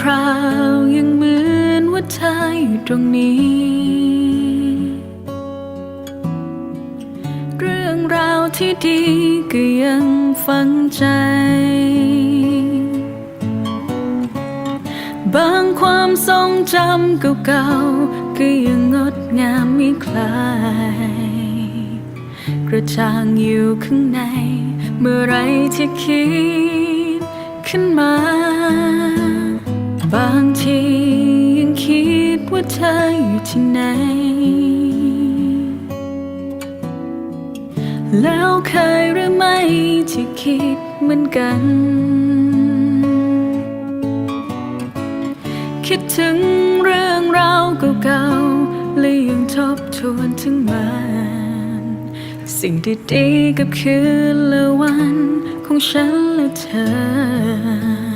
คราวยังเหมือนว่าเธออยู่ตรงนี้ เรื่องราวที่ดีก็ยังฝังใจ บางความทรงจำเก่าๆก็ยังงดงามม่คลาย กระจางอยู่ข้างใน เมื่อไรที่คิดขึ้นมา บางทียังคิดว่าเธออยู่ที่ไหน แล้วเคยหรือไม่ที่คิดเหมือนกัน คิดถึงเรื่องราวเก่าๆและยังทบทวนถึงมัน สิ่งดีๆกับคืนและวันของฉันและเธอ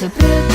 to put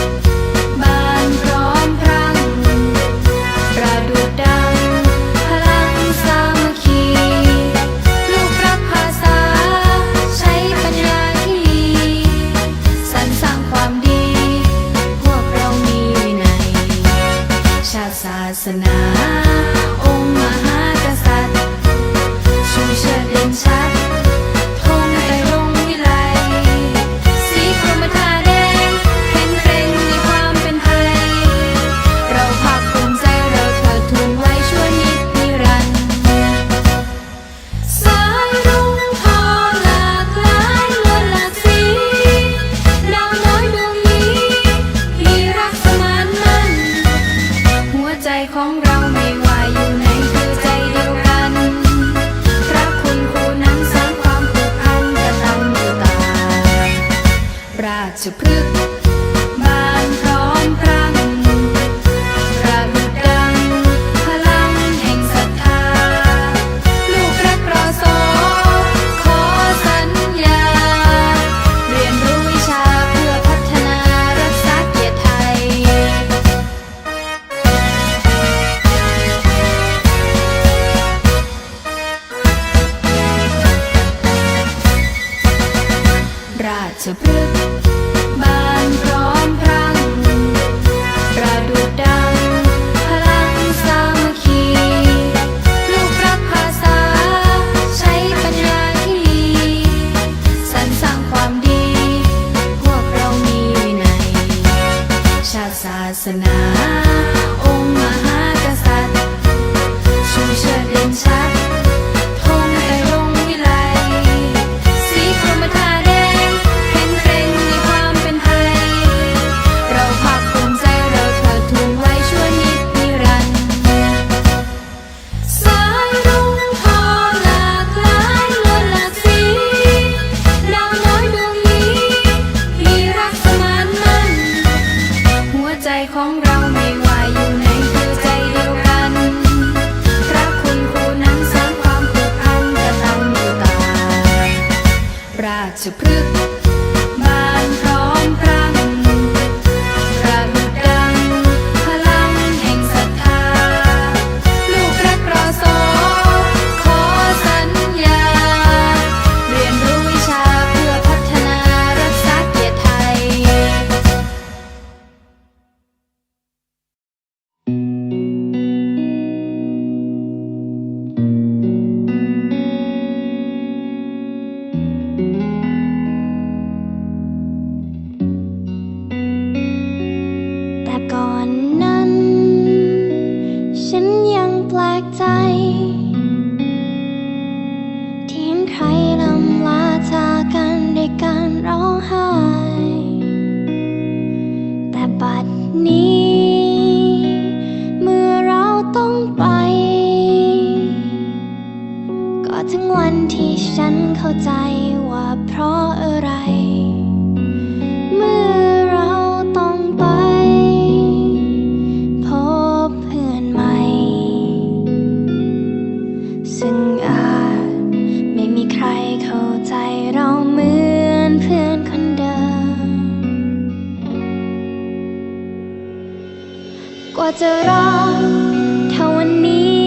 ถ้าวันนี้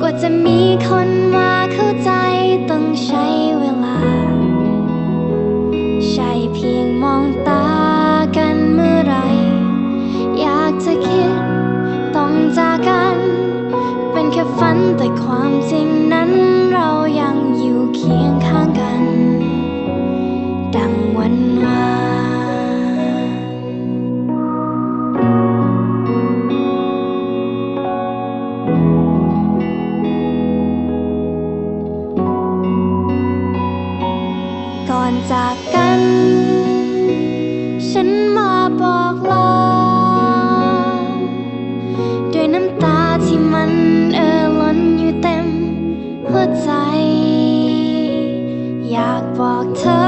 กว่าจะมีคน ใจ อยากบอกเธอ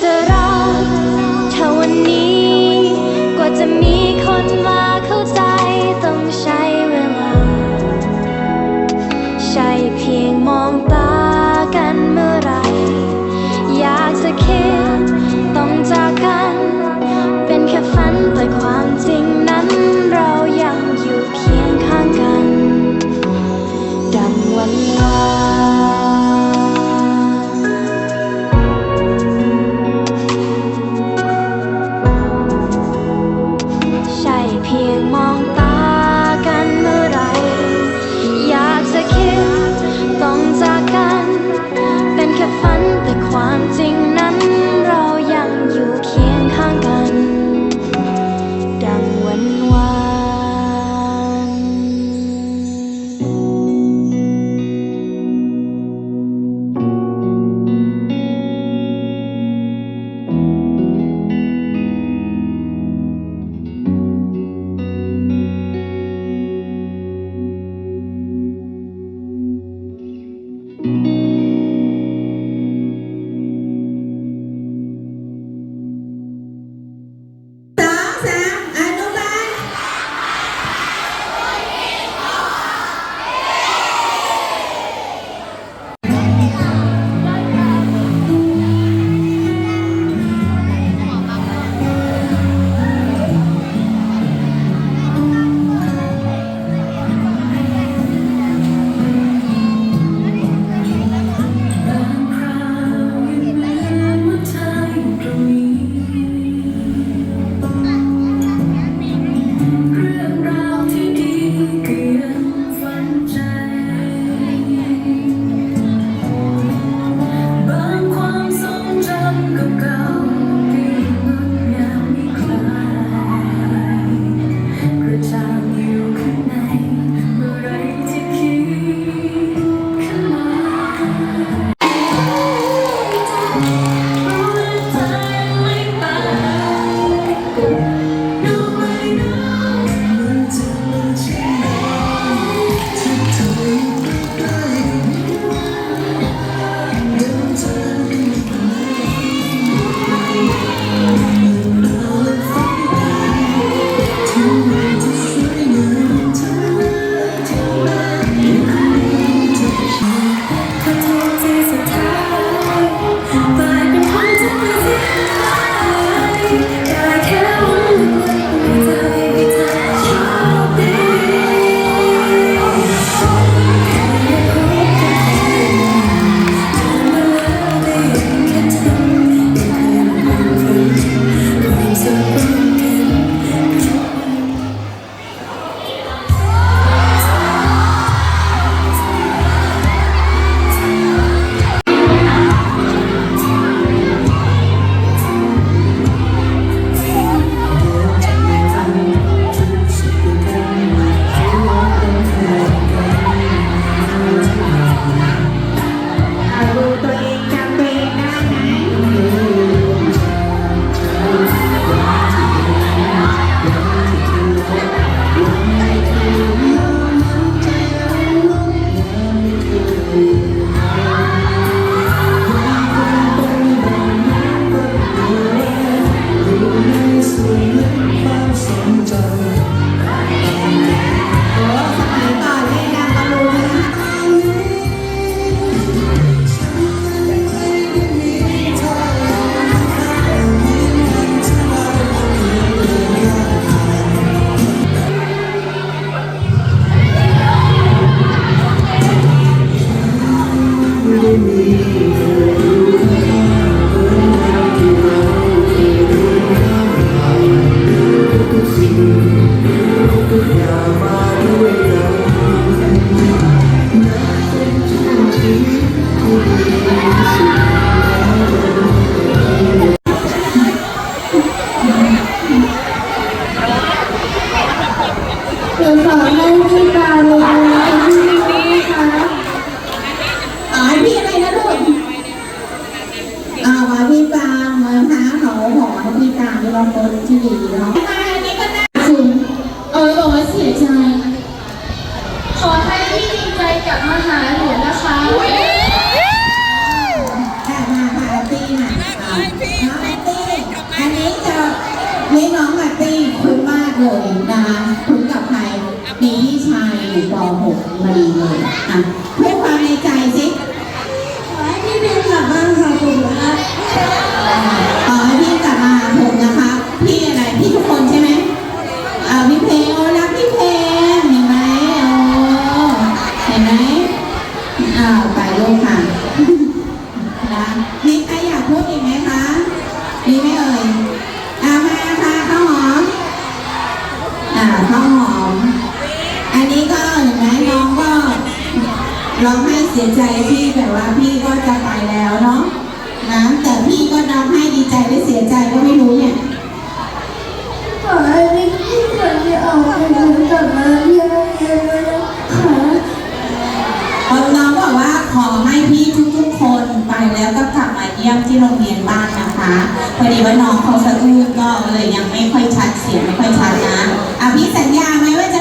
that I พอดีว่าน้องเขาสะอื้นก็เลยยังไม่ค่อยชัดเสียงไม่ค่อยชัดนะอะพี่สัญญาไหมว่าจะ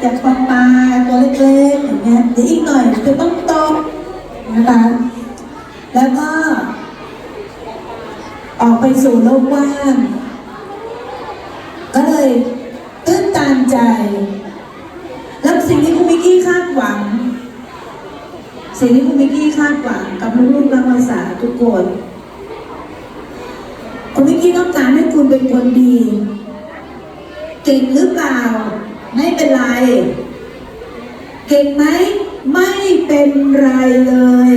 เงี้ยจากปลาปลาตัวเล็กๆอย่างเงี้ยเดี๋ยวอีกหน่อยจะต้องโตนะคะ แล้วก็ ออกไปสู่โลกกว้างก็เลยตื้นตันใจ แล้วสิ่งที่คุณมิกกี้คาดหวัง สิ่งที่คุณมิกกี้คาดหวังกับลูกๆนักภาษาทุกคนคุณมิกกี้ต้องการให้คุณเป็นคนดี เก่งหรือเปล่า ไม่เป็นไร เก่งไหม ไม่เป็นไรเลย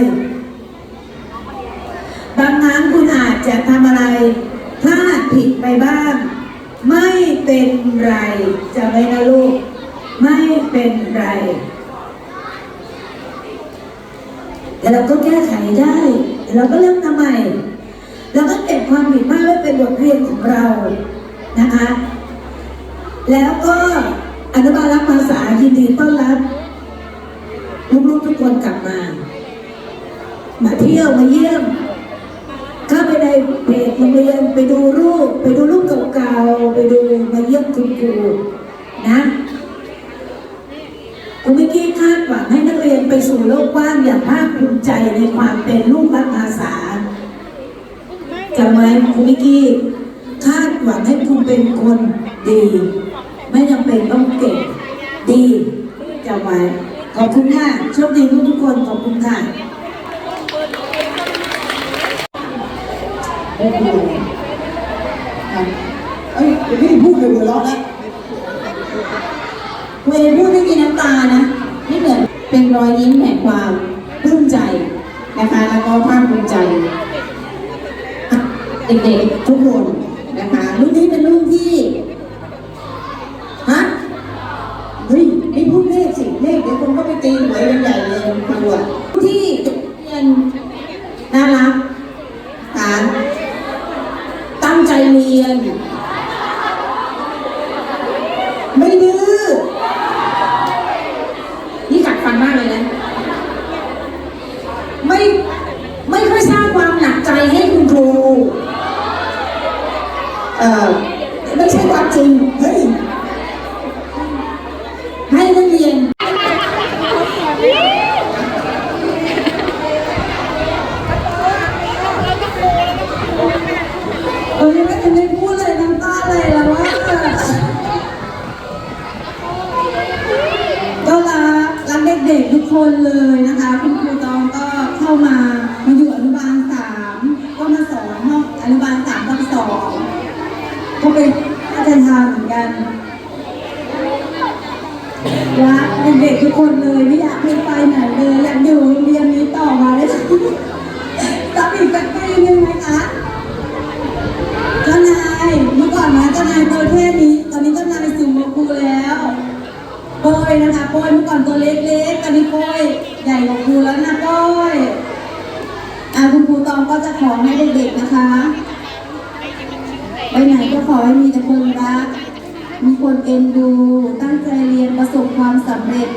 บางครั้งคุณอาจจะทำอะไรพลาดผิดไปบ้าง ไม่เป็นไรจะไว้นะลูก ไม่เป็นไรแต่เราก็แก้ไขได้เดี๋ยวเราก็เริ่มทำใหม่เราก็เก็บความผิดพลาดไว้เป็นบทเรียนของเรานะคะ แล้วก็ อนุบาลรักภาษายินดีต้อนรับลูกๆทุกคนกลับมา มาเที่ยวมาเยี่ยมเข้าไปในเพจโรงเรียนไปดูรูป ไปดูรูปเก่าๆไปดูมาเยี่ยมคุณครูนะคุณมิกกี้คาดหวังให้นักเรียนไปสู่โลกกว้างอย่างภาคภูมิใจในความเป็นลูกรักภาษาจำไว้คุณมิกกี้คาดหวังให้คุณเป็นคนดี ไม่จำเป็นต้องเก่งดีจำไว้ขอบคุณค่ะโชคดีทุกๆคนขอบคุณค่ะไม่พูดเลยครับเอ้ยเดี๋ยวพี่พูดเลยหัวเราะแล้วเวลาพูดไม่มีน้ำตานะนี่เหมือนเป็นรอยยิ้มแห่งความปลื้มใจนะคะแล้วก็ภาคภูมิใจเด็กๆทุกคนนะคะรุ่นนี้เป็นรุ่นที่ ไปตีหวยกันใหญ่เลยครูอะที่เรียนน่ารักฐานตั้งใจเรียน ไม่ดื้อนี่กัดฟันมากเลยนะ ไม่ไม่ค่อยสร้างความหนักใจให้คุณครู เอ่อไม่ใช่ความจริง เฮ้ย ให้นักเรียน เออยังไม่ทันได้พูดเลยน้ำตาไหลแล้วว่าก็รักรักเด็กๆทุกคนเลยนะคะ คุณครูตองก็เข้ามามาอยู่อนุบาลสามก็มาสอนห้องอนุบาลสามทับสองก็เป็นอาจารย์ทางเหมือนกันรักเด็กๆทุกคนเลยไม่อยากให้ไปไหนเลยอยากอยู่โรงเรียนนี้ต่อมาเลยต้องอีกสักปีหนึงไหมคะ เจ้านายเมื่อก่อนนะเจ้านายตัวแค่นี้ ตอนนี้เจ้านายสูงกว่าครูแล้วโปยนะคะโปยเมื่อก่อนตัวเล็กๆตอนนี้โป ยใหญ่กว่าครูแล้วนะโปยอ่าคุณครูตองก็จะขอให้เด็กๆนะคะไปไหนก็ขอให้มีแต่คนรัก มีคนเอ็นดู ตั้งใจเรียนประสบความสำเร็จ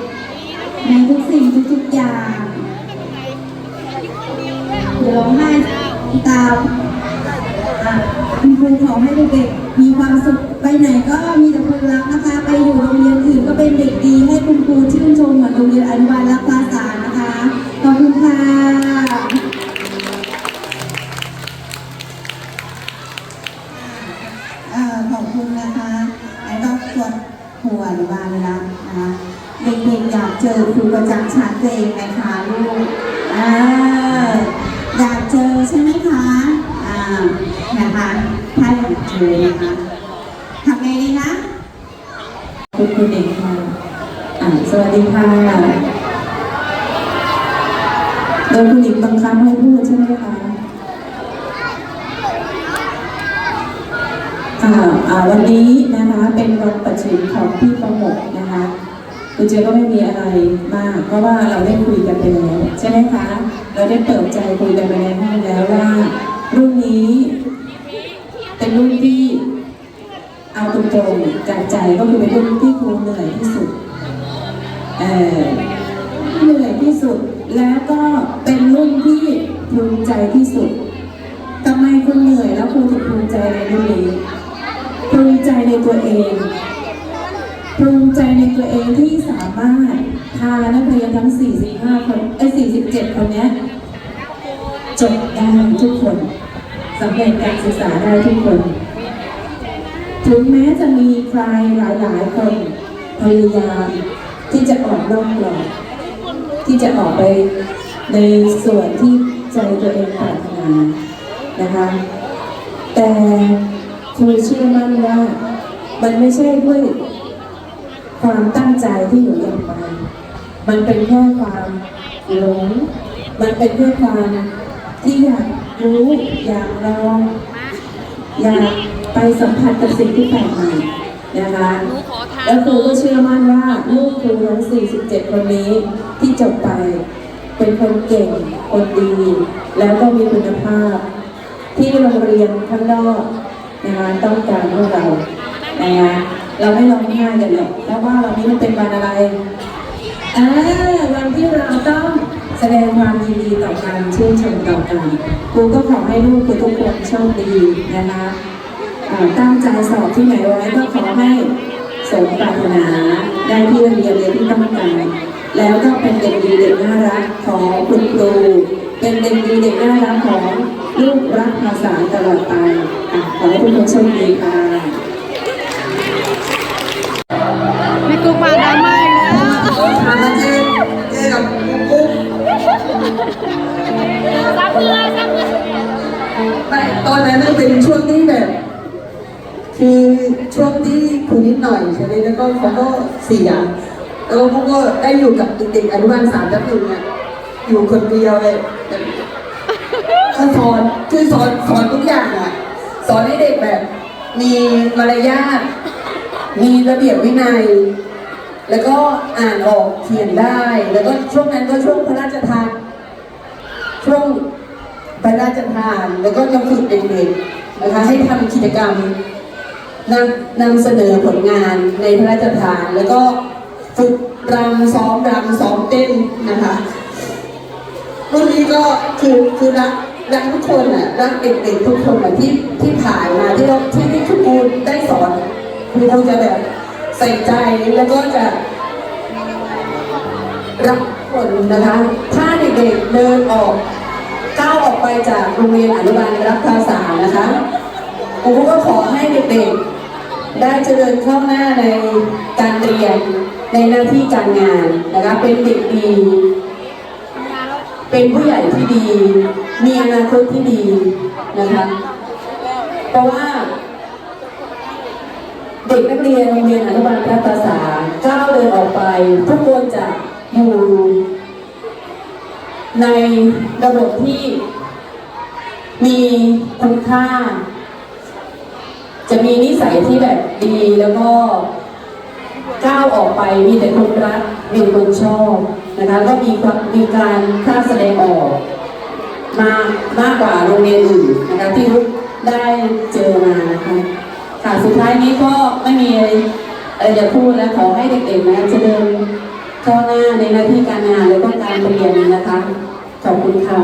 ในทุกสิ่งทุกๆอย่างเดี๋ยวร้องไห้ตามคุณครูขอให้เด็กๆ มีความสุขไปไหนก็มีแต่คนรักนะคะ ไปอยู่โรงเรียนอื่นก็เป็นเด็กดี ให้คุณครูชื่นชมเหมือนโรงเรียนอนุบาลรักภาษานะคะ ขอบคุณค่ะอ่อขอบคุณนะคะไอ้ก็ตรวจหัวหรือว่าลยนะนะคะเด็กๆอยากเจอครูประจำชั้นตัวเองไหมคะลูกอออยากเจอใช่ไหมคะ นะคะถ้าอยากเจอนะคะทำไงดีนะคุณคุณเองค่ะสวัสดีค่ะโดยคุณหญิงบังคับให้พูดใช่ไหมคะค่ะอ่าวันนี้นะคะเป็นวันประชุมของพี่ประมกนะคะคุณเจก็ไม่มีอะไรมาก เพราะว่าเราได้คุยกันไปแล้วใช่ไหมคะ เราได้เปิดใจคุยกันไปในห้องแล้วว่า รุ่นนี้ เป็นรุ่นที่เอาตรงๆจากใจก็คือเป็นรุ่นที่ครูเหนื่อยที่สุดเออเหนื่อยที่สุดแล้วก็เป็นรุ่นที่ภูมิใจที่สุดทำไมคุณเหนื่อยแล้วคุณถึงภูมิใจในรุ่นนี้ภูมิใจในตัวเองภูมิใจในตัวเองที่สามารถพานักเรียนทั้ง 45 คนไอ้ย47 คนเนี้ยจบได้ทุกคน สำเร็จการศึกษาได้ทุกคน ถึงแม้จะมีใครหลายๆคนพยายามที่จะออกนอกกรอบที่จะออกไปในส่วนที่ใจตัวเองปรารถนานะคะ แต่ครูเชื่อมั่นว่ามันไม่ใช่ด้วยความตั้งใจที่หนูอยากไป มันเป็นแค่ความหลง มันเป็นแค่ความที่อยาก รู้อยากลองอยากไปสัมผัสกับสิ่งที่แปลกใหม่นะคะแล้วครูก็เชื่อมั่นว่าลูกครูทั้ง 47 คนนี้ที่จบไปเป็นคนเก่ง คนดี แล้วก็มีคุณภาพ ที่โรงเรียนข้างนอกนะคะต้องการพวกเรานะคะเราไม่ร้องไห้กันหรอกเพราะว่าวันนี้มันเป็นวันอะไรอ่าวันที่เราต้อง แสดงความยินดีต่อกันชื่นชมต่อกันครูก็ขอให้ลูกทุกคนโชคดีนะคะอ่าตั้งใจสอบที่ไหนไว้ก็ขอให้สมปรารถนาได้ที่เรียนเรียนที่ต้องการแล้วก็เป็นเด็กดีเด็กน่ารักของคุณครูเป็นเด็กดีเด็กน่ารักของลูกรักภาษาตลอดไปอะขอให้ทุกคนโชคดีค่ะไม่กุกมาดราม่าอีกแล้วถามเจ๊เจ๊กับกุ๊ก ไม่ตอนนั้นเป็นช่วงที่แบบ คือช่วงที่คุณนิดหน่อยใช่ไหมแล้วก็เขาก็เสียแล้วเขาก็ได้อยู่กับเด็กๆอนุบาลสามทับหนึ่งเนี่ยอยู่คนเดียวเลยสอนคือสอนสอนทุกอย่างอะ สอนให้เด็กแบบ มีมารยาทมีระเบียบวินัย แล้วก็อ่านออกเขียนได้ แล้วก็ช่วงนั้นก็ช่วงพระราชทานช่วง พระราชทาน แล้วก็จะฝึกเด็กๆนะคะให้ทำกิจกรรมนำนำเสนอผลงานในพระราชทาน แล้วก็ฝึกรำซ้อมรำซ้อมเต้นนะคะรุ่นนี้ก็คือคือรักรักทุกคนอะรักเด็กๆทุกคนอะที่ที่ผ่านมาที่เราที่ที่คุณครูได้สอนคุณครูจะแบบใส่ใจแล้วก็จะรับผลนะคะ ถ้าเด็กๆเดินออก ก้าวออกไปจากโรงเรียนอนุบาลรับภาษานะคะครูก็ขอให้เด็กๆ ได้เจริญเข้าหน้าในการเรียนในหน้าที่การงานนะคะเป็นเด็กดี เป็นผู้ใหญ่ที่ดี มีอนาคตที่ดีนะคะเพราะว่า เด็กนักเรียนโรงเรียนอนุบาลรัฐภาษาก้าวเดินออกไป ทุกคนจะอยู่ ในระบบที่มีคุณค่า จะมีนิสัยที่แบบดีแล้วก็ก้าวออกไปมีแต่คนรักมีแต่คนชอบนะคะก็มีความมีการค่าแสดงออก มามากกว่าโรงเรียนอื่นนะคะที่ลูกได้เจอมานะคะค่ะสุดท้ายนี้ก็ไม่มีอะไรจะพูดแล้วขอให้เด็กๆนะจะเจริญก้าหน้าในหน้าที่การงานและก็การเรียนนะคะ ขอบคุณค่ะ